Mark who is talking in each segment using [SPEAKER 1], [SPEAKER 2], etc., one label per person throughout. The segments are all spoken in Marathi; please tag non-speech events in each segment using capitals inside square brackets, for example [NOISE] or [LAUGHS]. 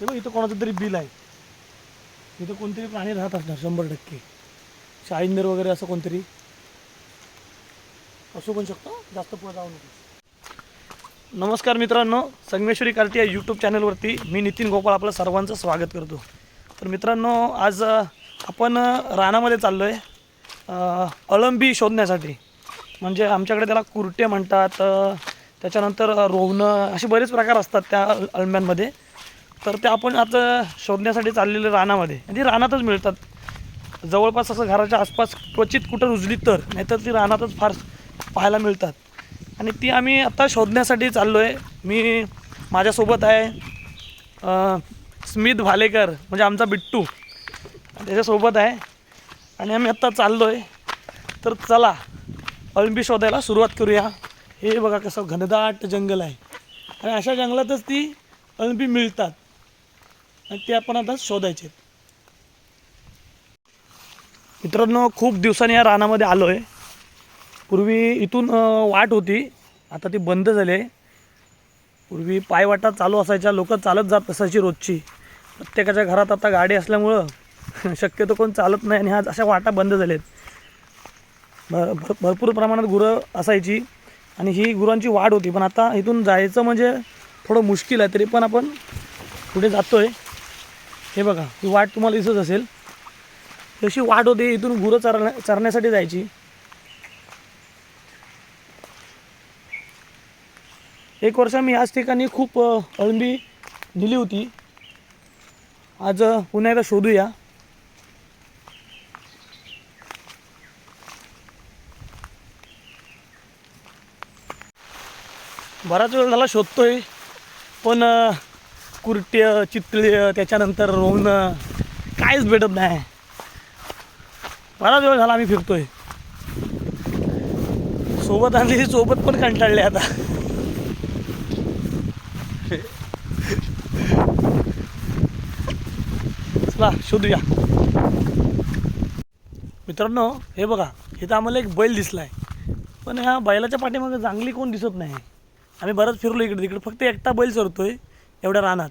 [SPEAKER 1] हे बघ इथं कोणाचं तरी बिल आहे. इथं कोणतरी प्राणी राहत असणार शंभर टक्के. शाहिंदर वगैरे असं कोणतरी. असू पण शकतो जास्त पुढे जाऊ नको नमस्कार मित्रांनो संगमेश्वरी कार्टी या यूट्यूब चॅनलवरती मी नितीन गोपाळ आपलं सर्वांचं स्वागत करतो. तर मित्रांनो आज आपण रानामध्ये चाललो आहे अळंबी शोधण्यासाठी. म्हणजे आमच्याकडे त्याला कुरटे म्हणतात त्याच्यानंतर रोवणं असे बरेच प्रकार असतात त्या अळ- अळंब्यांमध्ये. तर ते आपण आता शोधण्यासाठी चाललेलं रानामध्ये. आणि ती रानातच मिळतात. जवळपास असं घराच्या आसपास क्वचित कुठं रुजली तर नाहीतर ती रानातच फार पाहायला मिळतात. आणि ती आम्ही आत्ता शोधण्यासाठी चाललो आहे मी माझ्यासोबत आहे स्मित भालेकर म्हणजे आमचा बिट्टू. त्याच्यासोबत आहे. आणि आम्ही आत्ता चाललो आहे तर चला अळंबी शोधायला सुरुवात करूया. हे बघा कसं घनदाट जंगल आहे. आणि अशा जंगलातच ती अळंबी मिळतात. आणि ते आपण आता शोधायचे मित्रांनो खूप दिवसांनी या रानामध्ये आलो आहे पूर्वी इथून वाट होती. आता ती बंद झाली आहे. पूर्वी पायवाटा चालू असायच्या लोक चालत जात असायची रोजची. प्रत्येकाच्या घरात आता गाडी असल्यामुळं [LAUGHS] शक्यतो कोण चालत नाही आणि आज अशा वाटा बंद झाल्या आहेत भर भर भरपूर प्रमाणात गुरं असायची आणि ही गुरांची वाढ होती. पण आता इथून जायचं म्हणजे थोडं मुश्किल आहे तरी पण आपण पुढे जातो आहे हे बघा ही वाट तुम्हाला दिसत असेल. तशी वाट होती इथून गुरं चरण्या चरण्यासाठी जायची. एक वर्ष मी याच ठिकाणी खूप अळंबी दिली होती. आज पुन्हा एकदा शोधूया. बराच वेळ झाला शोधतोय पण कुरट्य चितळे त्याच्यानंतर रोवणं काहीच भेटत नाही. बराच वेळ झाला आम्ही फिरतोय. सोबत आणलेली सोबत पण कंटाळले आता. चला शोधूया. मित्रांनो हे बघा इथं आम्हाला एक बैल दिसला आहे पण ह्या बैलाच्या पाठीमागे चांगली कोण दिसत नाही. आम्ही बरंच फिरलो इकडे तिकडे फक्त एकटा बैल चरतोय. एवढ्या रानात.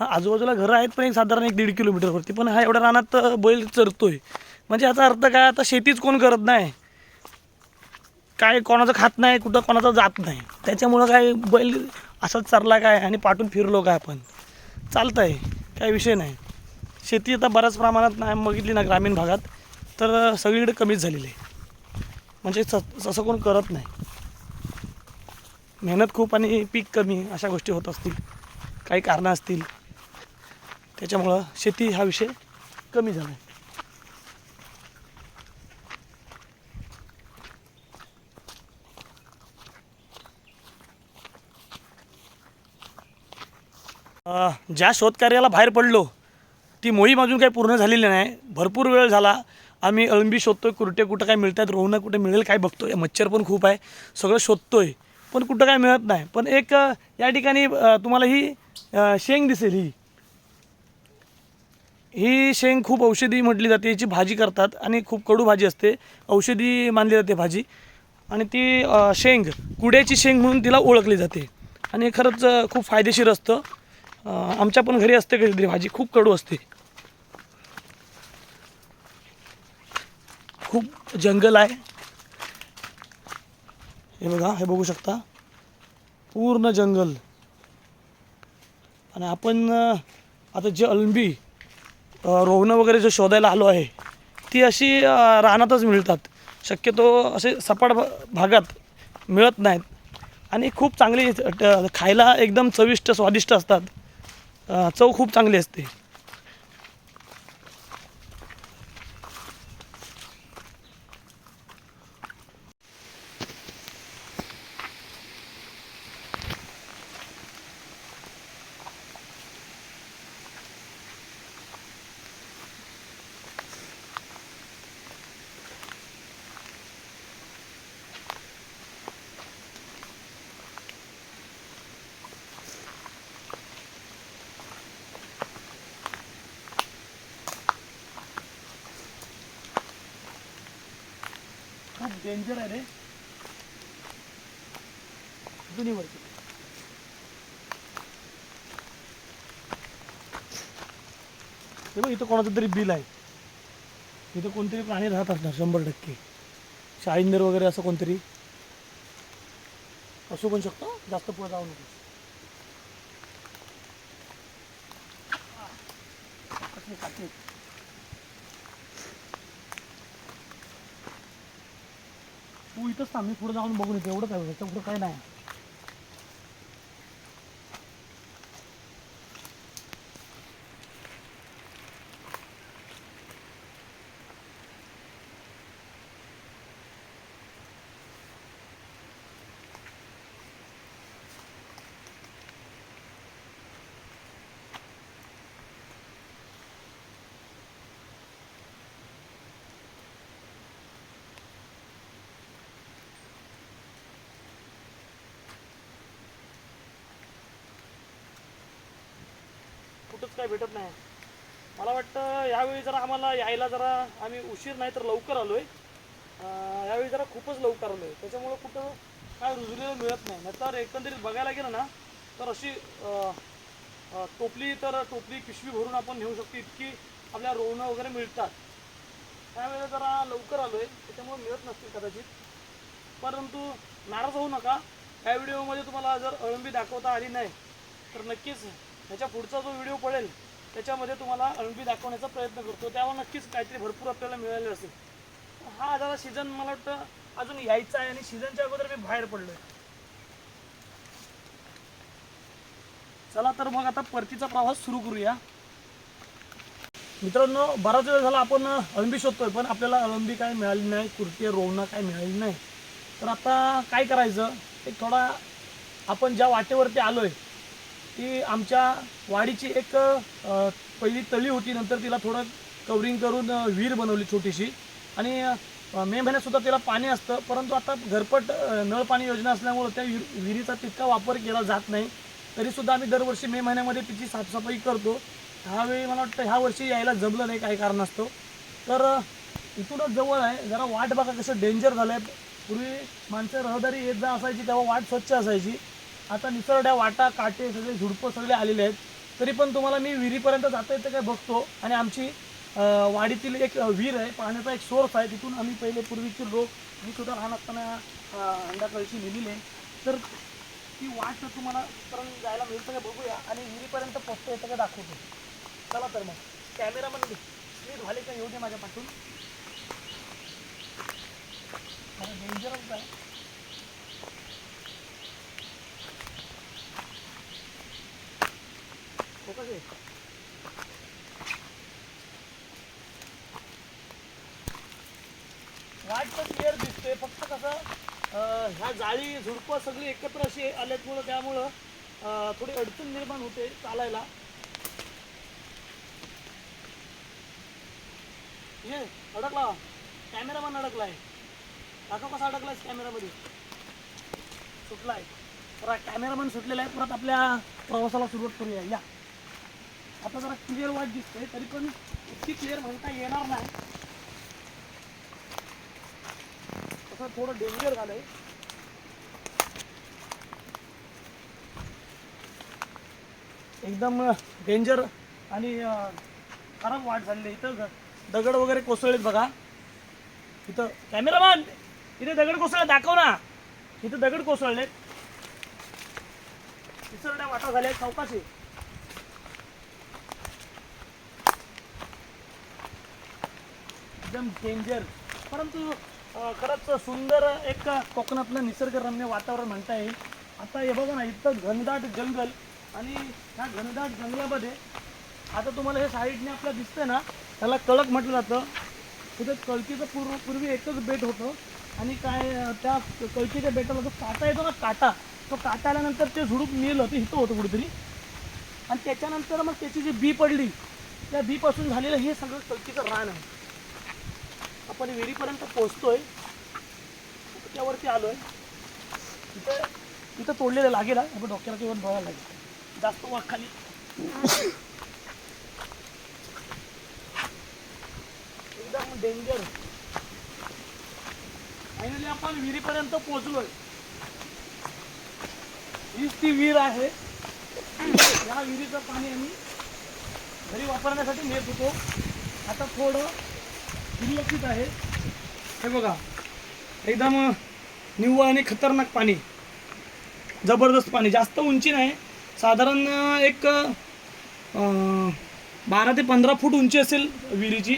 [SPEAKER 1] आजूबाजूला घरं आहेत पण एक साधारण एक दीड किलोमीटरवरती पण हा एवढ्या रानात अ, बैल चरतोय. म्हणजे याचा अर्थ काय आता शेतीच कोण करत नाही. काय कोणाचं खात नाही कुठं कोणाचं जात नाही. त्याच्यामुळं काय बैल असाच चरला काय आणि पाठून फिरलो काय आपण. चालतं आहे काय विषय नाही. शेती आता बऱ्याच प्रमाणात नाही बघितली ना ग्रामीण भागात. तर सगळीकडे कमीच झालेली आहे. म्हणजे स तसं कोण करत नाही. मेहनत खूप आणि पीक कमी अशा गोष्टी होत असतील. काही कारणं असतील. त्याच्यामुळं शेती हा विषय कमी झाला आहे ज्या शोधकार्याला बाहेर पडलो ती मोहीम अजून काही पूर्ण झालेली नाही. भरपूर वेळ झाला. आम्ही अळंबी शोधतोय कुरटे कुठं काय मिळतात रोहणं कुठे मिळेल काय बघतोय. मच्छर पण खूप आहे. सगळं शोधतोय. पण कुठं काय मिळत नाही. पण एक या ठिकाणी तुम्हाला ही शेंग दिसेल ही. ही शेंग खूप औषधी म्हटली जाते याची भाजी करतात आणि खूप कडू भाजी असते. औषधी मानली जाते भाजी. आणि ती शेंग कुड्याची शेंग म्हणून तिला ओळखली जाते. आणि खरंच खूप फायदेशीर असतं. आमच्या पण घरी असते कधीतरी भाजी खूप कडू असते. खूप जंगल आहे. हे बघा हे बघू शकता. पूर्ण जंगल. आणि आपण आता जे अळंबी अ, वगैरे जे शोधायला आलो आहे ती अशी रानातच मिळतात. शक्यतो असे सपाट भा- भागात मिळत नाहीत. आणि खूप चांगली खायला एकदम चविष्ट स्वादिष्ट असतात. चव खूप चांगली असते. डेंजर आहे रे. जुनी वरती बघ इथं कोणाचं तरी बिल आहे. इथं कोणतरी प्राणी राहत असणार शंभर टक्के. शाळींदर वगैरे असं कोणतरी. असू पण शकतो जास्त पुढे जाऊ नको काटली, तू इथंच थांब मी पुढे जाऊन बघून येतो. एवढंच आहे त्याच्या पुढं काय नाही. कुठंच काय भेटत नाही. मला वाटतं यावेळी जरा आम्हाला यायला जरा आम्ही उशीर नाही तर लवकर आलो आहे यावेळी जरा खूपच लवकर आलो आहे त्याच्यामुळं कुठं काय रुजलेलं मिळत नाही. नाहीतर एकंदरीत बघायला गेलं ना तर अशी टोपली तर टोपली पिशवी भरून आपण नेऊ शकतो इतकी आपल्या रोवणं वगैरे मिळतात. त्यावेळेला जरा लवकर आलो आहे त्याच्यामुळे मिळत नसतील कदाचित. परंतु नाराज होऊ नका. या व्हिडिओमध्ये तुम्हाला जर अळंबी दाखवता आली नाही तर नक्कीच ह्याच्या पुढचा जो व्हिडिओ पडेल त्याच्यामध्ये तुम्हाला अळंबी दाखवण्याचा प्रयत्न करतो. त्यावर नक्कीच काहीतरी भरपूर आपल्याला मिळाले असेल. हा जरा सीझन मला वाटतं अजून यायचा आहे आणि सीझनच्या अगोदर मी बाहेर पडलोय. चला तर मग आता परतीचा प्रवास सुरू करूया. मित्रांनो बराच वेळ झाला आपण अळंबी शोधतोय पण आपल्याला अळंबी काय मिळाली नाही कुर्ती रोवणं काय मिळाली नाही. तर आता काय करायचं एक थोडा आपण ज्या वाटेवरती आलोय ती आमच्या वाडीची एक पहिली तळी होती नंतर तिला थोडं कवरिंग करून विहीर बनवली छोटीशी. आणि मे महिन्यातसुद्धा तिला पाणी असतं परंतु आता घरपट नळ पाणी योजना असल्यामुळं त्या विहिरीचा तितका वापर केला जात नाही. तरीसुद्धा आम्ही दरवर्षी मे महिन्यामध्ये तिची साफसफाई करतो. ह्यावेळी मला वाटतं ह्या वर्षी यायला जमलं नाही काही कारणास्तव. तर इथूनच जवळ आहे. जरा वाट बघा कसं डेंजर झालं आहे पूर्वी माणसं रहदारी येत जा असायची तेव्हा वाट स्वच्छ असायची. आता निसरड्या वाटा काटे सगळे झुडपं सगळे आलेले आहेत. तरी पण तुम्हाला मी विहिरीपर्यंत जाता येतं काय बघतो? आणि आमची वाडीतील एक विहीर आहे पाण्याचा एक सोर्स आहे. तिथून आम्ही पहिले पूर्वीचे लोक मी सुद्धा लहान असताना अ, कळशी लिहिलेली आहे. तर ती वाट तुम्हाला पर्यंत जायला मिळतं का बघूया. आणि विहिरीपर्यंत पोचता येतं का दाखवतो. चला तर मग. कॅमेरामन स्पीड झाले का येऊ दे माझ्यापासून डेंजरच आहे फोकस आहे वाट तर क्लिअर दिसते फक्त कसं अं, ह्या जाळी झुडपं सगळी एकत्र अशी आल्यामुळं त्यामुळं अं, थोडी अडचण निर्माण होते चालायला. ये अडकला. कॅमेरामन अडकलाय. दाखव कसा अडकलाय कॅमेरामध्ये. सुटलाय. तर कॅमेरामन सुटलेला आहे. परत आपल्या प्रवासाला सुरुवात करूया. या. आता जरा क्लिअर वाट दिसते तरी पण इतकी क्लिअर म्हणता येणार नाही. तसं थोडं डेंजर झालंय. एकदम डेंजर आणि खराब वाट झालेली इथं दगड वगैरे कोसळलेत बघा. इथं कॅमेरामॅन इथे दगड कोसळले दाखव ना. इथं दगड कोसळलेत. विसरड्या वाटा झाल्या चौकाशी. एकदम डेंजर परंतु खरंच सुंदर एक कोकणातलं निसर्गरम्य वातावरण म्हणता येईल. आता हे बघा ना इथं घनदाट जंगल आणि ह्या घनदाट जंगलामध्ये आता तुम्हाला हे साईडने आपलं दिसतंय ना त्याला कळक म्हटलं जातं. तिथं कळकीचं पूर्व पूर्वी एकच बेट होतं आणि काय त्या कळकीच्या बेटाला जो काटा येतो ना काटा तो काटा आल्यानंतर ते झुडूप मिळलं ते हिथं होतं कुठेतरी. आणि त्याच्यानंतर मग त्याची जी बी पडली त्या बीपासून झालेलं हे सगळं कळकीचं रान आहे. आपण विहिरीपर्यंत पोहोचतोय त्यावरती आलोय. इथं इथं तोडलेलं लागेल आपण डोक्याला येऊन बघायला लागेल. जास्त वाघ खाली. एकदम डेंजर फायनली आपण विहिरीपर्यंत पोचलोय. हीच ती विहीर आहे. या विहिरीचं पाणी आम्ही घरी वापरण्यासाठी नेत होतो. आता थोडं दुर्लक्षित आहे. हे बघा एकदम निव्वळ आणि खतरनाक पाणी. जबरदस्त पाणी जास्त उंची नाही. साधारण एक बारा ते पंधरा फूट उंची असेल विहिरीची.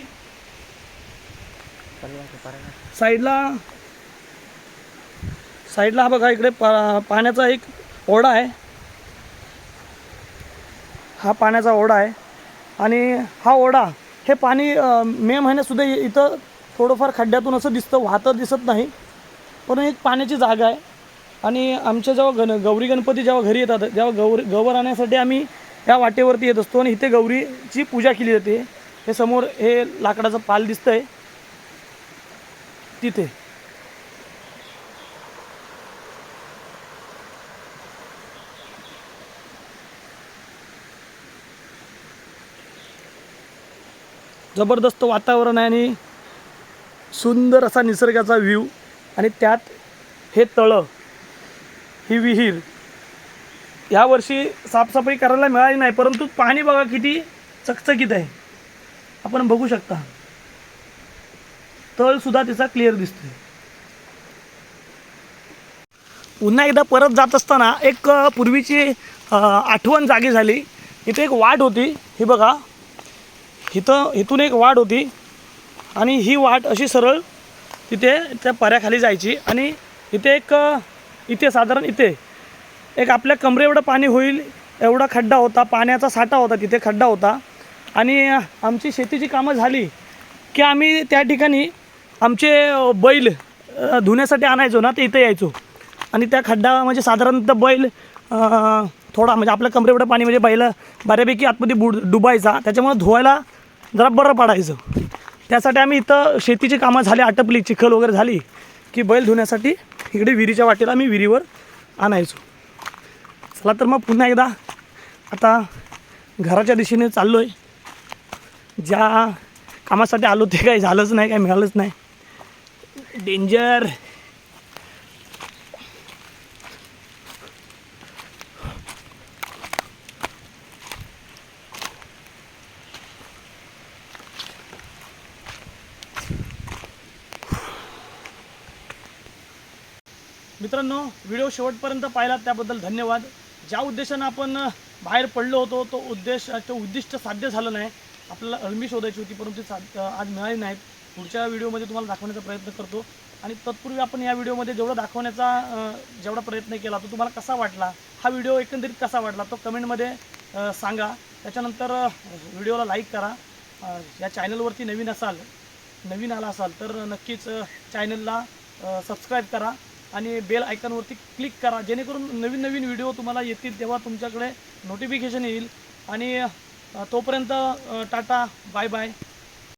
[SPEAKER 1] साईडला साईडला हा बघा इकडे पा पाण्याचा एक ओढा आहे. हा पाण्याचा ओढा आहे. आणि हा ओढा हे पाणी मे महिन्यातसुद्धा इथं थोडंफार खड्ड्यातून असं दिसतं वाहतं दिसत नाही. पण एक पाण्याची जागा आहे. आणि आमच्या जेव्हा गण गौरी गणपती जेव्हा घरी येतात जेव्हा गौरी गौर आणण्यासाठी आम्ही या वाटेवरती येत असतो. आणि इथे गौरीची पूजा केली जाते. हे समोर हे लाकडाचं पाल दिसतंय. तिथे. जबरदस्त वातावरण आहे आणि सुंदर असा निसर्गाचा व्ह्यू आणि त्यात हे तळं ही विहीर यावर्षी साफसफाई करायला मिळाली नाही परंतु पाणी बघा किती चकचकीत आहे. आपण बघू शकता. तळसुद्धा तिचा क्लिअर दिसतोय. पुन्हा एकदा परत जात असताना एक पूर्वीची आठवण जागी झाली. इथे एक वाट होती. ही बघा. इथं इथून एक वाट होती. आणि ही वाट अशी सरळ तिथे त्या पऱ्याखाली जायची. आणि इथे एक इथे साधारण इथे. एक आपल्या कमरे एवढं पाणी होईल एवढा खड्डा होता पाण्याचा साठा होता तिथे खड्डा होता. आणि आमची शेतीची कामं झाली की आम्ही त्या ठिकाणी आमचे बैल धुण्यासाठी आणायचो ना ते इथे यायचो. आणि त्या खड्डा म्हणजे साधारणतः बैल थोडा म्हणजे आपल्या कमरे एवढं पाणी म्हणजे बैल बऱ्यापैकी आतमध्ये बुड डुबायचा. त्याच्यामुळे धुवायला जरा बरं पडायचं. त्यासाठी आम्ही इथं शेतीची कामं झाली आटपली चिखल वगैरे झाली की बैल धुण्यासाठी इकडे विहिरीच्या वाटेला आम्ही विहिरीवर आणायचो. चला तर मग पुन्हा एकदा आता घराच्या दिशेने चाललो आहे ज्या कामासाठी आलो ते काही झालंच नाही काही मिळालंच नाही. डेंजर मित्रांनो व्हिडिओ शेवटपर्यंत पाहिला त्याबद्दल धन्यवाद. ज्या उद्देशानं आपण बाहेर पडलो होतो तो उद्देश तो उद्दिष्ट साध्य झालं नाही. आपल्याला अळमी शोधायची होती परंतु ती आज मिळाली नाहीत. पुढच्या व्हिडिओमध्ये तुम्हाला दाखवण्याचा प्रयत्न करतो. आणि तत्पूर्वी आपण या व्हिडिओमध्ये जेवढा दाखवण्याचा जेवढा प्रयत्न केला तो तुम्हाला कसा वाटला? हा व्हिडिओ एकंदरीत कसा वाटला? तो कमेंटमध्ये सांगा. त्याच्यानंतर व्हिडिओला लाईक करा. या चॅनलवरती नवीन असाल नवीन आला असाल तर नक्कीच चॅनलला सबस्क्राईब करा. आणि बेल आयकॉनवरती क्लिक करा. जेणेकरून नवीन नवीन व्हिडिओ तुम्हाला येतील तेव्हा तुमच्याकडे नोटिफिकेशन येईल. आणि तोपर्यंत टाटा बाय बाय